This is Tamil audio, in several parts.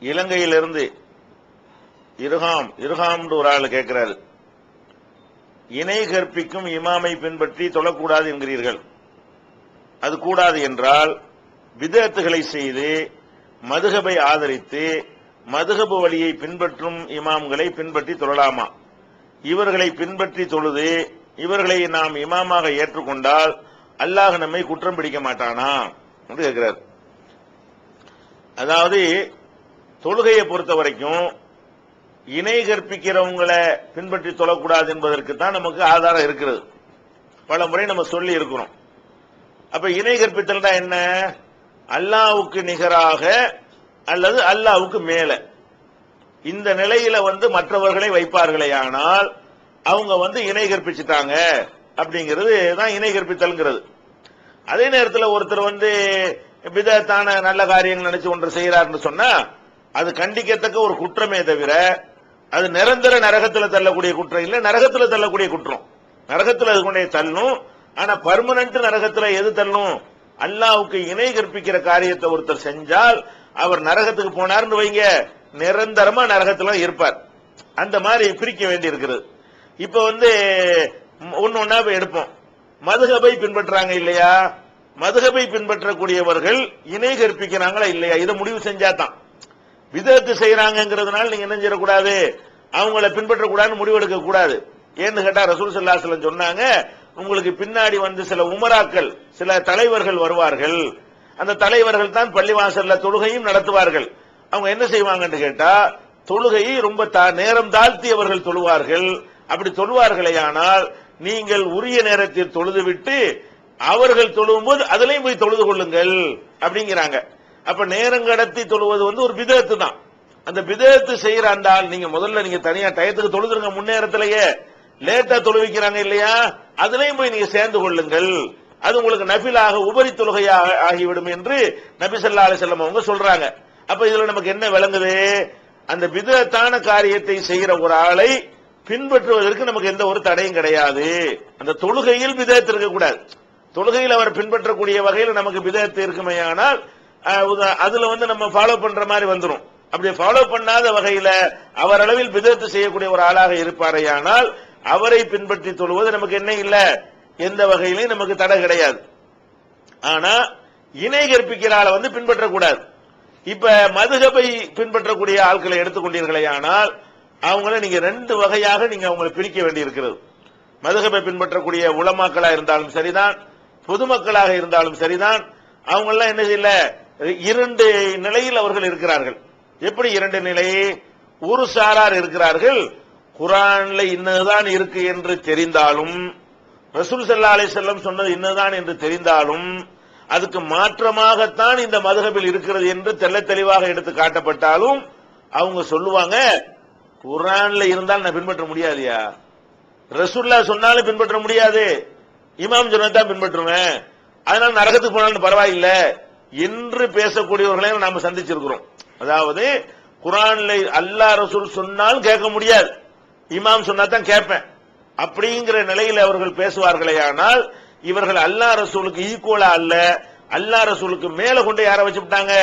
இலங்கையிலிருந்து இருகாம் இருகாம்னு ஒரு ஆள் கேட்கிறாரு. இணை கற்பிக்கும் இமாமை பின்பற்றி தொழக்கூடாது என்கிறீர்கள். அது கூடாது என்றால் விதத்துகளை செய்து மதுகபை ஆதரித்து மதுகபு வழியை பின்பற்றும் இமாம்களை பின்பற்றி தொழலாமா? இவர்களை பின்பற்றி தொழுது இவர்களை நாம் இமாமாக ஏற்றுக்கொண்டால் அல்லாஹ் நம்மை குற்றம் பிடிக்க மாட்டானா? என்று கேட்கிறார். அதாவது தொழுகையை பொறுத்த வரைக்கும் இணை கற்பிக்கிறவங்களை பின்பற்றி தொழக்கூடாது என்பதற்கு தான் நமக்கு ஆதாரம் இருக்கிறது. பல முறை நம்ம சொல்லி இருக்கிறோம். அப்ப இணை கற்பித்தல்னா என்ன? அல்லாவுக்கு நிகராக அல்லது அல்லாவுக்கு மேல. இந்த நிலையில வந்து மற்றவர்களை வைப்பார்களே ஆனால் அவங்க வந்து இணை கற்பிச்சுட்டாங்க அப்படிங்கிறது தான் இணை கற்பித்தல்ங்கிறது. அதே நேரத்தில் ஒருத்தர் வந்து விதத்தான நல்ல காரியங்கள் நினைச்சு ஒன்று செய்யறாருன்னு சொன்னா அது கண்டிக்கத்தக்க ஒரு குற்றமே தவிர அது நிரந்தர நரகத்தில் தள்ளக்கூடிய குற்றம் இல்லை நரகத்தில் தள்ளக்கூடிய குற்றம். நரகத்தில் அது கொண்டே தள்ளணும் ஆனா பர்மனன்ட் நரகத்தில் எது தள்ளணும் அல்லாவுக்கு இணை கற்பிக்கிற காரியத்தை ஒருத்தர் செஞ்சால் அவர் நரகத்துக்கு போனார்னு வைங்க நிரந்தரமா நரகத்துல இருப்பார். அந்த மாதிரி பிரிக்க வேண்டி இருக்கிறது இப்ப வந்து ஒன்னு ஒன்னா எடுப்போம். மதுகபை பின்பற்றாங்க இல்லையா? மதுகபை பின்பற்றக்கூடியவர்கள் இணை கற்பிக்கிறாங்களா இல்லையா? இதை முடிவு செஞ்சாதான். விதத்து செய்யறாங்கிறதுனால நீங்க என்ன செய்யக்கூடாது? அவங்கள பின்பற்றக்கூடாதுன்னு முடிவெடுக்க கூடாது. ஏன்னு கேட்டா ரசூல் சல்லாசலம் சொன்னாங்க உங்களுக்கு பின்னாடி வந்து சில உமராக்கள் சில தலைவர்கள் வருவார்கள். அந்த தலைவர்கள் தான் பள்ளிவாசல்ல தொழுகையும் நடத்துவார்கள். அவங்க என்ன செய்வாங்கன்னு கேட்டா தொழுகையை ரொம்ப தா- நேரம் தாழ்த்தி அவர்கள் தொழுவார்கள். அப்படி தொழுவார்களேயானால் நீங்கள் உரிய நேரத்தில் தொழுதுவிட்டு அவர்கள் தொழும்போது அதிலையும் போய் தொழுது கொள்ளுங்கள். அப்படிங்கிறாங்க. அப்ப நேரம் கடத்தி தொழுவது வந்து ஒரு விதத்து தான் அந்த விதத்து செய்யற அந்த ஆள் நீங்க முதல்ல நீங்க தனியா டயத்துக்கு தொழுதுருங்க முன்னேறத்திலேயே. லேட்டா தொழுவிக்கிறாங்க இல்லையா? அதுலயும் போய் நீங்க சேர்ந்து கொள்ளுங்கள். அது உங்களுக்கு நபிலாக உபரி தொழுகையாக ஆகிவிடும் என்று நபி ஸல்லல்லாஹு அலைஹி அவங்க சொல்றாங்க. அப்ப இதுல நமக்கு என்ன விளங்குது? அந்த விதத்தான காரியத்தை செய்யற ஒரு ஆளை பின்பற்றுவதற்கு நமக்கு எந்த ஒரு தடையும் கிடையாது. அந்த தொழுகையில் விதத்து இருக்கக்கூடாது. தொழுகையில் அவர் பின்பற்றக்கூடிய வகையில் நமக்கு விதத்து இருக்குமையானால் அதுல வந்து நம்ம ஃபாலோ பண்ற மாதிரி வந்துடும் அப்படி ஃபாலோ பண்ணாத வகையில அவர் அளவில் பிதத்து செய்யக்கூடிய ஒரு ஆளாக இருப்பாரையானால் அவரை பின்பற்றி தொழுவது நமக்கு என்ன இல்ல? எந்த வகையிலையும் நமக்கு தடை கிடையாது. ஆனா இணை கற்பிக்கிற ஆளை வந்து பின்பற்றக்கூடாது. இப்ப மதுகபை பின்பற்றக்கூடிய ஆட்களை எடுத்துக்கொண்டீர்களே ஆனால் அவங்கள நீங்க ரெண்டு வகையாக நீங்க அவங்களை பிரிக்க வேண்டியிருக்கிறது. மதுகபை பின்பற்றக்கூடிய உளமாக்களா இருந்தாலும் சரிதான் பொதுமக்களாக இருந்தாலும் சரிதான் அவங்க எல்லாம் என்ன செய்யல? இரண்டு நிலையில் அவர்கள் இருக்கிறார்கள். எப்படி இரண்டு நிலை? ஒரு சாரார் இருக்கிறார்கள். குரான்ல இன்னதுதான் இருக்கு என்று தெரிந்தாலும் ரசூல் சல்லா அலி செல்லம் சொன்னது இன்னதுதான் என்று தெரிந்தாலும் அதுக்கு மாற்றமாகத்தான் இந்த மதுகபில் இருக்கிறது என்று தெல்ல தெளிவாக எடுத்து காட்டப்பட்டாலும் அவங்க சொல்லுவாங்க குரான்ல இருந்தால் நான் பின்பற்ற முடியாதுயா? ரசூல்லா சொன்னாலும் பின்பற்ற முடியாது. இமாம் சொன்னதான் பின்பற்றுவேன். அதனால நரகத்துக்கு போனாலும் பரவாயில்ல. என்று பேசக்கூடியவர்களை நாம சந்திச்சிருக்கிறோம். அதாவது குரான்ல அல்லாஹ் ரசூல் சொன்னாலும் கேட்க முடியாது. இமாம் சொன்னா தான் கேட்பேன். அப்படிங்கிற நிலையில் அவர்கள் பேசுவார்களே ஆனால் இவர்கள் அல்லா ரசூலுக்கு ஈக்குவலா அல்ல அல்லா ரசூலுக்கு மேல கொண்டு யாரை வச்சு விட்டாங்க?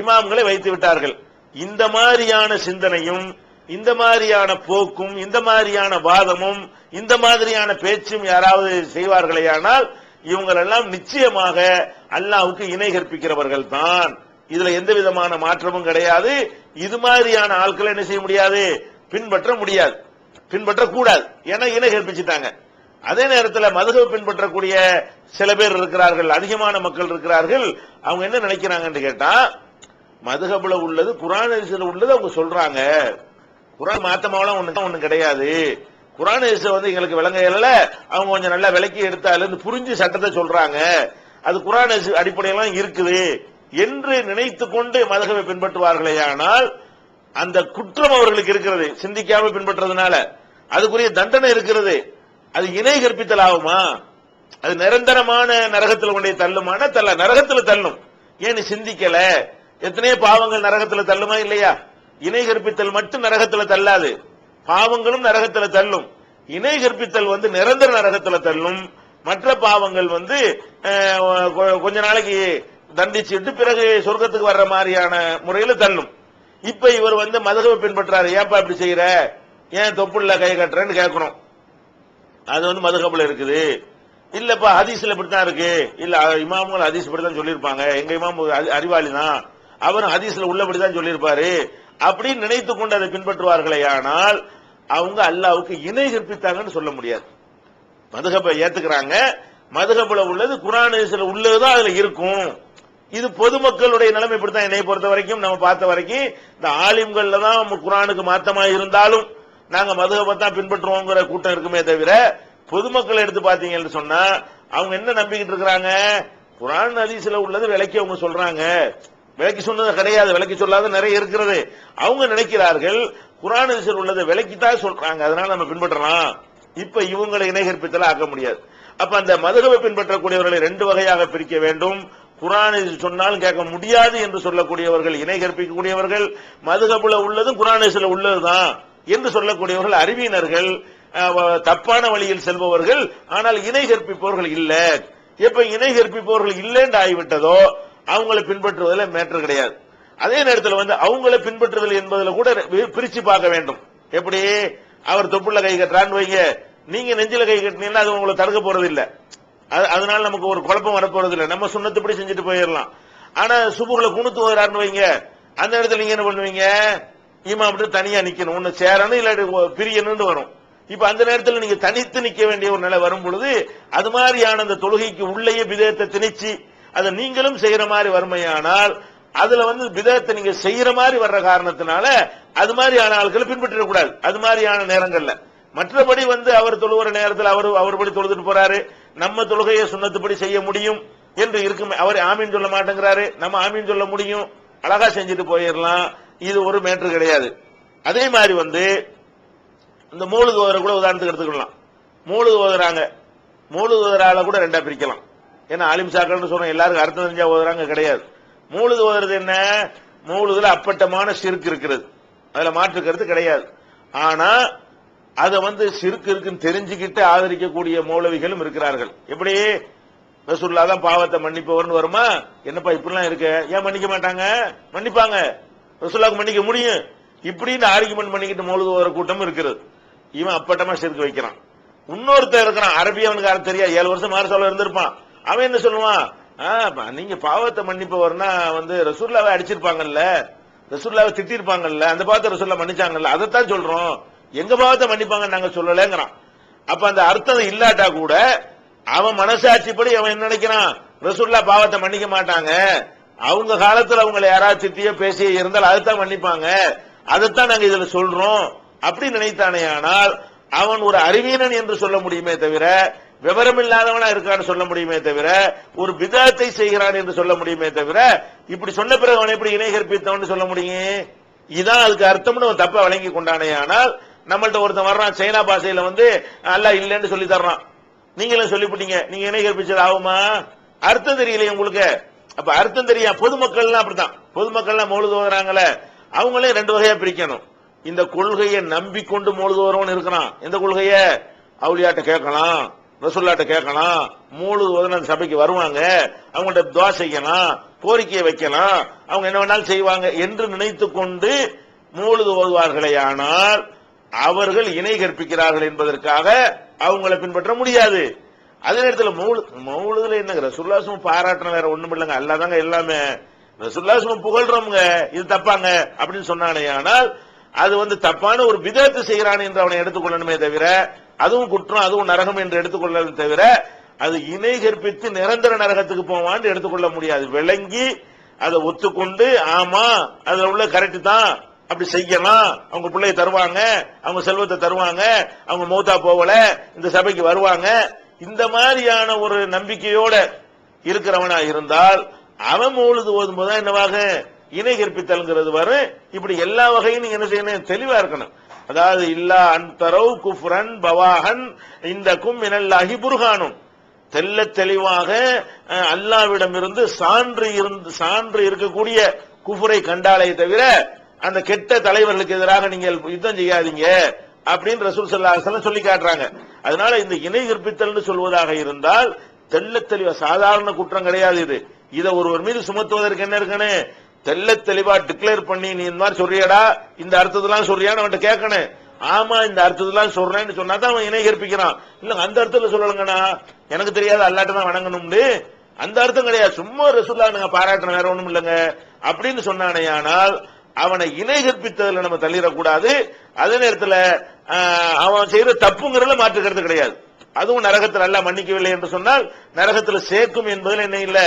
இமாம்களை வைத்து விட்டார்கள். இந்த மாதிரியான சிந்தனையும் இந்த மாதிரியான போக்கும் இந்த மாதிரியான வாதமும் இந்த மாதிரியான பேச்சும் யாராவது செய்வார்களேயானால் இவங்களெல்லாம் நிச்சயமாக அல்லாவுக்கு இணை கற்பிக்கிறவர்கள் தான். இதுல எந்த விதமான மாற்றமும் கிடையாது. இது மாதிரியான ஆட்களை என்ன செய்ய முடியாது? பின்பற்ற முடியாது. பின்பற்ற கூடாது ஏன்னா இணை கற்பிச்சுட்டாங்க. அதே நேரத்தில் மதுகவை பின்பற்றக்கூடிய சில பேர் இருக்கிறார்கள் அதிகமான மக்கள் இருக்கிறார்கள். அவங்க என்ன நினைக்கிறாங்கன்னு கேட்டா மதுகபுல உள்ளது குரான் உள்ளது அவங்க சொல்றாங்க. குரான் மாத்தமாவெல்லாம் ஒண்ணு ஒண்ணு கிடையாது. குரான் வந்து எங்களுக்கு விளங்க அவங்க கொஞ்சம் நல்லா விளக்கி எடுத்தால புரிஞ்சு சட்டத்தை சொல்றாங்க. அது குரான் ஹதீஸ் அடிப்படையெல்லாம் இருக்குது என்று நினைத்து கொண்டு மதகவை பின்பற்றுவார்களே ஆனால் அந்த குற்றம் அவர்களுக்கு இருக்கிறது. சிந்திக்காம பின்பற்றதுனால அதுக்குரிய தண்டனை இருக்கிறது. அது இணை கற்பித்தல் ஆகுமா? அது நிரந்தரமான நரகத்தில் கொண்டே தள்ளுமான தள்ள? நரகத்தில் தள்ளும். ஏன் நீ சிந்திக்கல. எத்தனையோ பாவங்கள் நரகத்தில் தள்ளுமா இல்லையா? இணை கற்பித்தல் மட்டும் நரகத்தில் தள்ளாது. பாவங்களும் நரகத்துல தள்ளும். இணை கற்பித்தல் வந்து நிரந்தர நரகத்துல தள்ளும். மற்ற பாவங்கள் வந்து கொஞ்ச நாளைக்கு தண்டிச்சுட்டு பிறகு சொர்க்கத்துக்கு வர்ற மாதிரியான முறையில தள்ளும். இப்ப இவர் வந்து மதகவை பின்பற்றாரு. ஏன்பா இப்படி செய்யற? ஏன் தொப்புள்ள கை கட்டுறேன்னு கேட்கணும். அது வந்து மதுகப்புல இருக்குது. இல்லப்பா ஹதீஸ்ல இப்படித்தான் இருக்கு. இல்ல இமாமுகள் ஹதீஸ் இப்படித்தான் சொல்லியிருப்பாங்க. எங்க இமாம் அறிவாளி தான். அவரும் ஹதீஸ்ல உள்ளபடிதான் சொல்லியிருப்பாரு. அப்படின்னு நினைத்து கொண்டு அதை பின்பற்றுவார்களே ஆனால் அவங்க அல்லாவுக்கு இணை கற்பித்தாங்கன்னு சொல்ல முடியாது. மதுகப்பை ஏத்துக்கிறாங்க மதுகப்புல உள்ளது குரான் உள்ளதுதான் அதுல இருக்கும். இது பொதுமக்களுடைய நிலைமை இப்படித்தான். என்னை பொறுத்த வரைக்கும் நம்ம பார்த்த வரைக்கும் இந்த ஆலிம்கள்ல தான் நம்ம குரானுக்கு மாத்தமா இருந்தாலும் நாங்க மதுகப்பை தான் பின்பற்றுவோங்கிற கூட்டம் இருக்குமே தவிர பொதுமக்கள் எடுத்து பாத்தீங்கன்னு சொன்னா அவங்க என்ன நம்பிக்கிட்டு இருக்கிறாங்க? குரான் அதிசல உள்ளது விலைக்கு அவங்க சொல்றாங்க. விலக்கி சொன்னது கிடையாது விலக்கி சொல்லாத நிறைய இருக்கிறது. அவங்க நினைக்கிறார்கள் குரான் ஹதீஸ்ல உள்ளதை விலைக்கு தான் சொல்றாங்க அதனால நம்ம பின்பற்றலாம். இப்ப இவங்களை இணைகற்பித்தல ஆக்க முடியாது. அப்ப அந்த மதுகவை பின்பற்றக்கூடியவர்களை ரெண்டு வகையாக பிரிக்க வேண்டும். குரான் சொன்னாலும் கேட்க முடியாது என்று சொல்லக்கூடியவர்கள் இணை கற்பிக்கக்கூடியவர்கள் மதுகபுல உள்ளதும் குரானிசில உள்ளதுதான் என்று சொல்லக்கூடியவர்கள் அறிவியினர்கள் தப்பான வழியில் செல்பவர்கள் ஆனால் இணை கற்பிப்பவர்கள் இல்லை. எப்ப இணை கற்பிப்பவர்கள் இல்லைன்னு ஆகிவிட்டதோ அவங்களை பின்பற்றுவதில் மேட்டர் கிடையாது. அதே நேரத்தில் வந்து அவங்களை பின்பற்றுதல் என்பதில் கூட பிரித்து பிரிச்சு பார்க்க வேண்டும். எப்படி? அவர் தொப்புள்ள கை கட்டுறான்னு வைங்க. நீங்க நெஞ்சில கை கட்டினீங்கன்னா அது உங்களை தடுக்க போறது இல்ல அது- அதனால நமக்கு ஒரு குழப்பம் வரப்போறது இல்லை நம்ம சுண்ணத்துப்படி செஞ்சுட்டு போயிடலாம். ஆனா சுபுகளை குணுத்து வரான்னு வைங்க. அந்த இடத்துல நீங்க என்ன பண்ணுவீங்க? இம்மா அப்படி தனியா நிக்கணும். ஒண்ணு சேரணும் இல்லாட்டி பிரியணும்னு வரும். இப்ப அந்த நேரத்தில் நீங்க தனித்து நிக்க வேண்டிய ஒரு நிலை வரும் பொழுது அது மாதிரியான அந்த தொழுகைக்கு உள்ளேயே விதத்தை திணிச்சு அதை நீங்களும் செய்யற மாதிரி வறுமையானால் அதுல வந்து விதத்தை நீங்க செய்யற மாதிரி வர்ற காரணத்தினால அது மாதிரியான ஆட்களை பின்பற்றிடக்கூடாது அது மாதிரியான நேரங்கள்ல. மற்றபடி வந்து அவர் தொழுகிற நேரத்தில் அவர் அவர்படி தொழுதுட்டு போறாரு. நம்ம தொழுகையை சுண்ணத்துப்படி செய்ய முடியும் என்று இருக்கும். அவர் ஆமீன் சொல்ல மாட்டேங்கிறாரு. நம்ம ஆமீன் சொல்ல முடியும். அழகா செஞ்சுட்டு போயிடலாம். இது ஒரு மேட்ரு கிடையாது. அதே மாதிரி வந்து இந்த மூலு ஓதுற கூட உதாரணத்துக்கு எடுத்துக்கலாம் மூலு ஓதுறாங்க மூழுது ஓதுறால கூட ரெண்டா பிரிக்கலாம். ஏன்னா ஆலிம் சாக்கள்னு சொன்ன எல்லாருக்கும் அர்த்தம் தெரிஞ்சா ஓதுறாங்க கிடையாது. மூழுது ஓதுறது என்ன? மூழுதுல அப்பட்டமான சிறுக்கு இருக்கிறது. அதுல மாற்று கருத்து கிடையாது. ஆனா அதை வந்து சிறுக்கு இருக்குன்னு தெரிஞ்சுக்கிட்டு ஆதரிக்கக்கூடிய மௌலவிகளும் இருக்கிறார்கள். எப்படி? ரசூல்லா தான் பாவத்தை மன்னிப்பவர்னு வருமா? என்னப்பா இப்படிலாம் இருக்கு? ஏன் மன்னிக்க மாட்டாங்க? மன்னிப்பாங்க. ரசூல்லாவுக்கு மன்னிக்க முடியும். இப்படின்னு ஆர்குமெண்ட் பண்ணிக்கிட்டு மௌலுது வர கூட்டம் இருக்கிறது. இவன் அப்பட்டமா சிறுக்கு வைக்கிறான். இன்னொருத்தர் இருக்கிறான். அரபியவனுக்கு யாரும் தெரியாது. ஏழு வருஷம் மாறு இருந்திருப்பான். அவன் என்ன சொல்லுவான்? ஆ, நீங்க பாவத்தை மன்னிப்பவர்னா வந்து ரசூல்லாவை அடிச்சிருப்பாங்கல்ல. ரசூல்லாவை திட்டிருப்பாங்கல்ல. அந்த பாவத்தை ரசூல்லா மன்னிச்சாங்கல்ல. அதைத்தான் சொல்றோம். எங்க பாவத்தை மன்னிப்பாங்க நாங்க சொல்லலங்கிறான். அப்ப அந்த அர்த்தம் இல்லாட்டா கூட அவன் மனசாட்சிப்படி அவன் என்ன நினைக்கிறான்? ரசூல்லா பாவத்தை மன்னிக்க மாட்டாங்க. அவங்க காலத்துல அவங்களை யாராவது திட்டியோ பேசியோ இருந்தால் அதைத்தான் மன்னிப்பாங்க. அதைத்தான் நாங்க இதுல சொல்றோம். அப்படி நினைத்தானே ஆனால் அவன் ஒரு அறிவீனன் என்று சொல்ல முடியுமே தவிர விவரம் இல்லாதவனா இருக்கான்னு சொல்ல முடியுமே தவிர ஒரு விதத்தை செய்கிறான் என்று சொல்ல முடியுமே தவிர இப்படி சொன்ன பிறகு அவனை எப்படி இணை கற்பித்தவன் சொல்ல முடியும்? இதான் அதுக்கு அர்த்தம்னு அவன் தப்பா வழங்கி கொண்டானே ஆனால் நம்மள்ட்ட ஒருத்தன் வர்றான் சைனா பாஷையில வந்து அல்ல இல்லைன்னு சொல்லி தர்றான். நீங்களும் சொல்லிவிட்டீங்க நீங்க இணை கற்பிச்சது ஆகுமா? அர்த்தம் தெரியலையே உங்களுக்கு. அப்ப அர்த்தம் தெரியா? பொதுமக்கள்லாம் அப்படித்தான். பொதுமக்கள்லாம் மொழுது ஓதுறாங்களே அவங்களே ரெண்டு வகையா பிரிக்கணும். இந்த கொள்கையை நம்பிக்கொண்டு மொழுது வரவன் இருக்கிறான். எந்த கொள்கைய? அவளியாட்ட கேட்கலாம். ரசுல்லாட்ட கேட்கலாம் மூணு ஓதுன சபைக்கு வருவாங்க அவங்கள்ட்ட துவா செய்யலாம் கோரிக்கையை வைக்கலாம் அவங்க என்ன வேணாலும் செய்வாங்க என்று நினைத்து கொண்டு மூழுது ஓதுவார்களே ஆனால் அவர்கள் இணை கற்பிக்கிறார்கள் என்பதற்காக அவங்களை பின்பற்ற முடியாது. அதே நேரத்தில் மௌலு மௌலுதுல என்னங்க ரசுல்லாசும் பாராட்டின வேற ஒண்ணும் இல்லைங்க அல்லாதாங்க எல்லாமே. ரசுல்லாசும் புகழ்றவங்க இது தப்பாங்க அப்படின்னு சொன்னானே ஆனால் அது வந்து தப்பான ஒரு விதத்தை செய்கிறான் என்று அவனை எடுத்துக்கொள்ளணுமே தவிர அதுவும் குற்றம் அதுவும் நரகம் என்று எடுத்துக்கொள்ளணும் தவிர அது இணை கற்பித்து நிரந்தர நரகத்துக்கு போவான்னு எடுத்துக்கொள்ள முடியாது. விளங்கி அதை ஒத்துக்கொண்டு ஆமா அதுல உள்ள கரெக்ட் தான் அப்படி செய்யலாம். அவங்க பிள்ளைய தருவாங்க அவங்க செல்வத்தை தருவாங்க அவங்க மூத்தா போகல இந்த சபைக்கு வருவாங்க. இந்த மாதிரியான ஒரு நம்பிக்கையோட இருக்கிறவனா இருந்தால் அவன் மூழுது ஓதும் போதுதான் என்னவாக? இணை கற்பித்தல்ங்கிறது வரும். இப்படி எல்லா வகையும் நீங்க என்ன செய்யணும்? தெளிவா இருக்கணும். அதாவது இல்லா அன்தரவு குஃப்ரன் பவாஹன் இந்த கும் மினல்லாஹி புர்ஹானும். தெல்ல தெளிவாக அல்லாவிடமிருந்து சான்று இருந்து சான்று இருக்கக்கூடிய குஃபுரை கண்டாலே தவிர அந்த கெட்ட தலைவர்களுக்கு எதிராக நீங்கள் யுத்தம் செய்யாதீங்க அப்படின்னு ரசூல் சல்லாஹலம் சொல்லி காட்டுறாங்க. அதனால இந்த இணை கற்பித்தல்னு சொல்வதாக இருந்தால் தெல்ல தெளிவா சாதாரண குற்றம் கிடையாது இது. இதை ஒருவர் மீது சுமத்துவதற்கு என்ன இருக்குன்னு தெல்ல தெளிவா டிக்ளேர் பண்ணி நீ இந்த மாதிரி சொல்றியடா இந்த அர்த்தத்தெல்லாம் சொல்றியான்னு அவன்கிட்ட கேட்கணும். ஆமா இந்த அர்த்தத்தெல்லாம் சொல்றேன்னு சொன்னா தான் அவன் இணை கற்பிக்கிறான் இல்ல அந்த அர்த்தத்துல சொல்லலங்கண்ணா. எனக்கு தெரியாது அல்லாட்ட தான் வணங்கணும்னு. அந்த அர்த்தம் கிடையாது. சும்மா ரசூல்லா நாங்க பாராட்டணும் வேற ஒண்ணும் இல்லைங்க. அப்படின்னு சொன்னானேயானால் அவனை இணை கற்பித்ததுல நம்ம தள்ளிடக்கூடாது. அதே நேரத்துல அவன் செய்யற தப்புங்கிறதுல மாற்றுக்கிறது கிடையாது. அதுவும் நரகத்தில் அல்ல மன்னிக்கவில்லை என்று சொன்னால் நரகத்தில் சேர்க்கும் என்பதில் என்ன இல்ல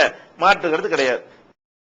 மாற்றுகிறது கிடையாது.